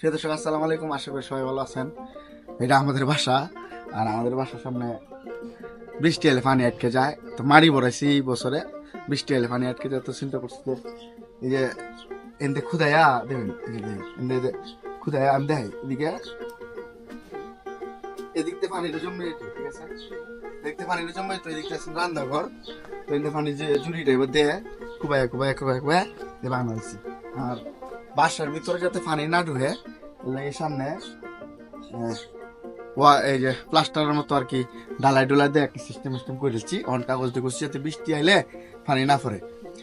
প্রিয় দর্শক, আসসালামু আলাইকুম। আশা করি সবাই ভালো আছেন। এটা আমাদের বাসা, আর আমাদের বাসার সামনে বৃষ্টি এলে পানি আটকে যায়। তো মারি বড়াইছি এই বছরে। বৃষ্টি এলে পানি আটকে যায়, তো চিন্তা করছি যে এই যে এনতে খুদায়া দেখুন এনতে খুদায়া আমি দেখাই এদিকে। এদিক দিয়ে পানিটা জমে ঠিক আছে? দেখতে পানিটা জমে তো এদিক রান্নাঘর। তো এনতে পানি যে জুড়িটা এবার দেয় কুবায়া কুবায়া কুবায়া কুবায়া দিয়ে বানানো আর বাসার ভিতরে যাতে পানি না ঢুকে লাগে সামনে ওয়া- এই যে প্লাস্টারের মতো আর কি ডালাই ডোলাই দিয়ে একটা সিস্টেম সিস্টেম করে দিচ্ছি। অন কাগজ দিয়ে করছি যাতে বৃষ্টি আইলে পানি না পড়ে।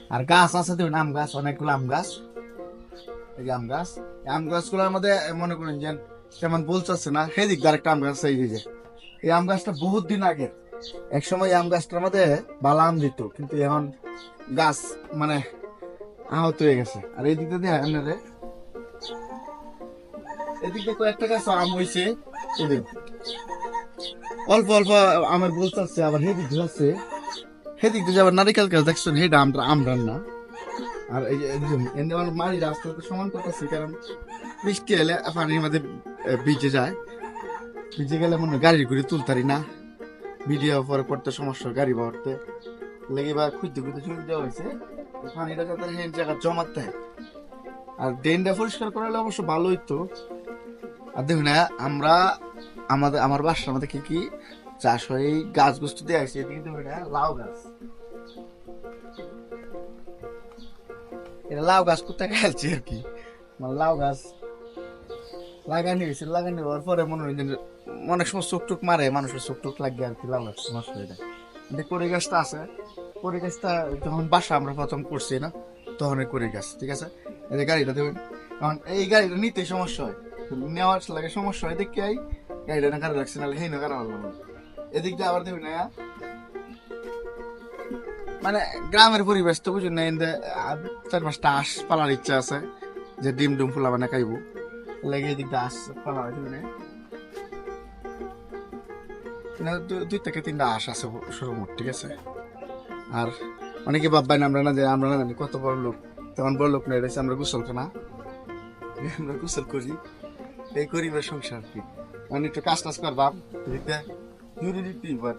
আর গাছ আছে দেখুন, আম গাছ, অনেকগুলো আম গাছ। এই যে আম গাছ। আম গাছগুলোর মধ্যে মনে করেন যে তেমন বলছে না। সেদিক দিয়ে আরেকটা আম গাছ এই যে, এই আম গাছটা বহুত দিন আগে এক সময় আম গাছটার মধ্যে বালা আম দিত, কিন্তু এখন গাছ মানে আহত হয়ে গেছে। আর এই দিকটা দিয়ে আপনারে এদিক কয়েকটা গাছ আম হয়েছে। অল্প অল্প আমার বলতে আছে আবার হেদিক দিয়ে আবার নারিকেল গাছ দেখছেন আমরা আর এই যে একদম এনে আমার মারি রাস্তাটা সমান করতেছি, কারণ বৃষ্টি এলে পানির মধ্যে ভিজে যায়। ভিজে গেলে মনে গাড়ি ঘুরে তুলতারি না। ভিডিও পরে করতে সমস্যা গাড়ি ভরতে। লেগে বা খুঁজতে খুঁজতে চলে হয়েছে। পানিটা যাতে দেয়। আর ড্রেনটা পরিষ্কার করালে অবশ্য ভালোই তো আর দেখুন আমরা আমাদের আমার বাসার কি কি চাষ হয়, এই গাছ গুছতে দিয়ে এদিকে লাউ গাছ। এটা লাউ গাছ কোথায় খেলছে আর কি? মানে লাউ গাছ লাগানি হয়েছে, লাগানি হওয়ার পরে মনোরঞ্জন অনেক সময় চোখ টুক মারে, মানুষের চোখ টুক লাগে আর কি, লাউ গাছ নষ্ট হয়ে যায়। গাছটা আছে। কড়ি গাছটা যখন বাসা আমরা প্রথম করছি না তখন করে গাছ, ঠিক আছে? এই যে গাড়িটা দেখুন। কারণ এই গাড়িটা নিতে সমস্যা হয়। নেওয়ার লাগে সমস্যা হয়, দেখে আই, গাড়িটা না গাড়ি রাখছে নাহলে হেই না গাড়ি হলো এদিক দিয়ে আবার দেখুন না মানে গ্রামের পরিবেশ তো বুঝুন না চার পাঁচটা আঁশ পালার ইচ্ছা আছে, যে ডিম ডুম ফুলা বানা খাইব। লেগে এদিক দিয়ে আঁশ পালা হয়? মানে দুই থেকে তিনটা আঁশ আছে সর্বমোট ঠিক আছে? আর অনেকে ভাববেন, আমরা না যে, আমরা না জানি, কত বড় লোক। তেমন বড় লোক না রয়েছে আমরা গোসল না আমরা গোসল করি। এই গরিবের সংসার কি? মানে একটু কাজ টাজ করবাম, এদিকে নুরি দিতে এবার।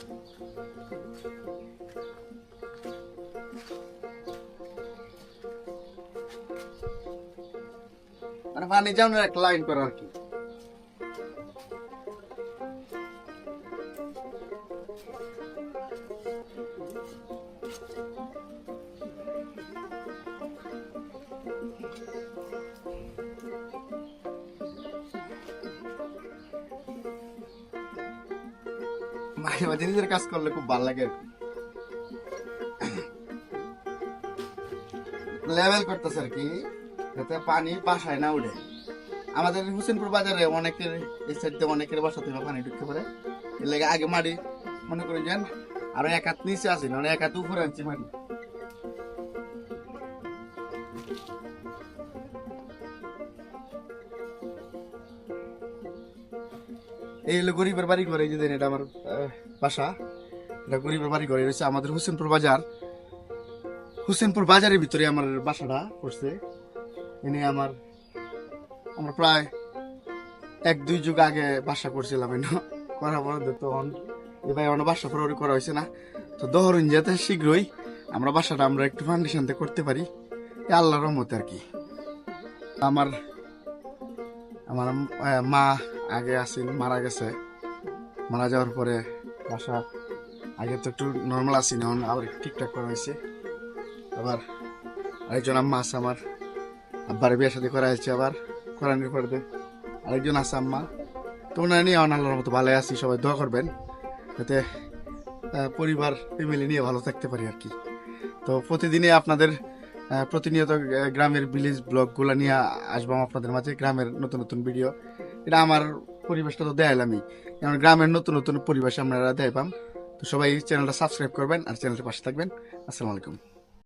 মানে পানি যেমন একটা লাইন করা আর কি। মাঝে মাঝে নিজের কাজ করলে খুব ভালো লাগে লেভেল করতেছে আর কি, যাতে পানি বাসায় না উঠে। আমাদের হোসেনপুর বাজারে অনেকের এই সাইড অনেকের বাসা থেকে পানি ঢুকতে পারে এর লাগে আগে মারি মনে করেন যেন আরও এক হাত নিচে আছে না এক হাত উপরে আনছি মাটি। এই হলো গরিবের বাড়ি ঘর যে এটা আমার বাসা। এটা গরিবের বাড়ি ঘর রয়েছে আমাদের হোসেনপুর বাজার। হোসেনপুর বাজারের ভিতরে আমার বাসাটা পড়ছে। এনে আমার, আমরা প্রায় এক, দুই যুগ আগে বাসা করছিলাম, এনে করার পরে তখন এবার আমার বাসা পুরো করা হয়েছে না। তো দহরুন যাতে শীঘ্রই আমরা বাসাটা আমরা একটু ফাউন্ডেশনতে করতে পারি। আল্লাহর রহমতে আর কি। আমার আমার মা আগে আসেন মারা গেছে। মারা যাওয়ার পরে বাসা আগে তো একটু নর্মাল আসি না আবার ঠিকঠাক করা হয়েছে। আবার আরেকজন আম্মা আছে আমার, আব্বার বিয়ে সাথে করা হয়েছে আবার কোরআনের পর্দে আরেকজন আছে আম্মা। তো ওনারা নিয়ে আমার মতো ভালো আছি, সবাই দোয়া করবেন, যাতে পরিবার ফ্যামিলি নিয়ে ভালো থাকতে পারি আর কি। তো প্রতিদিনই আপনাদের প্রতিনিয়ত গ্রামের ভিলেজ ব্লগগুলো নিয়ে আসবাম আপনাদের মাঝে, গ্রামের নতুন নতুন ভিডিও এটা আমার পরিবেশটা তো দেয় আমি। যেমন গ্রামের নতুন নতুন পরিবেশ আমরা দেয় পাম। তো সবাই চ্যানেলটা সাবস্ক্রাইব করবেন আর চ্যানেলটা পাশে থাকবেন। আসসালামু আলাইকুম।